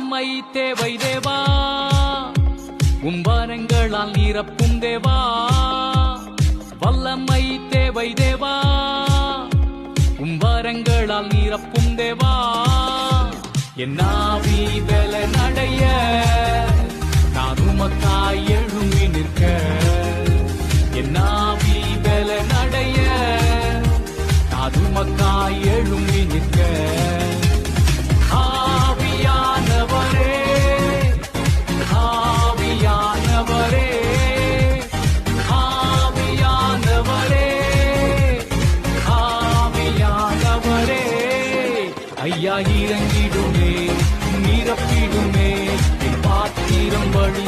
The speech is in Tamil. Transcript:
வல்லமை தேவை தேவா. கும்பாரங்களால் நிரப்பும் தேவா. வல்லமை தேவை தேவா. கும்பாரங்களால் நிரப்பும் தேவா. என் ஆவி வெல நடைய ஐயா இறங்கிடுமே நிரப்பிடுமே என் பாத்திரம் வழி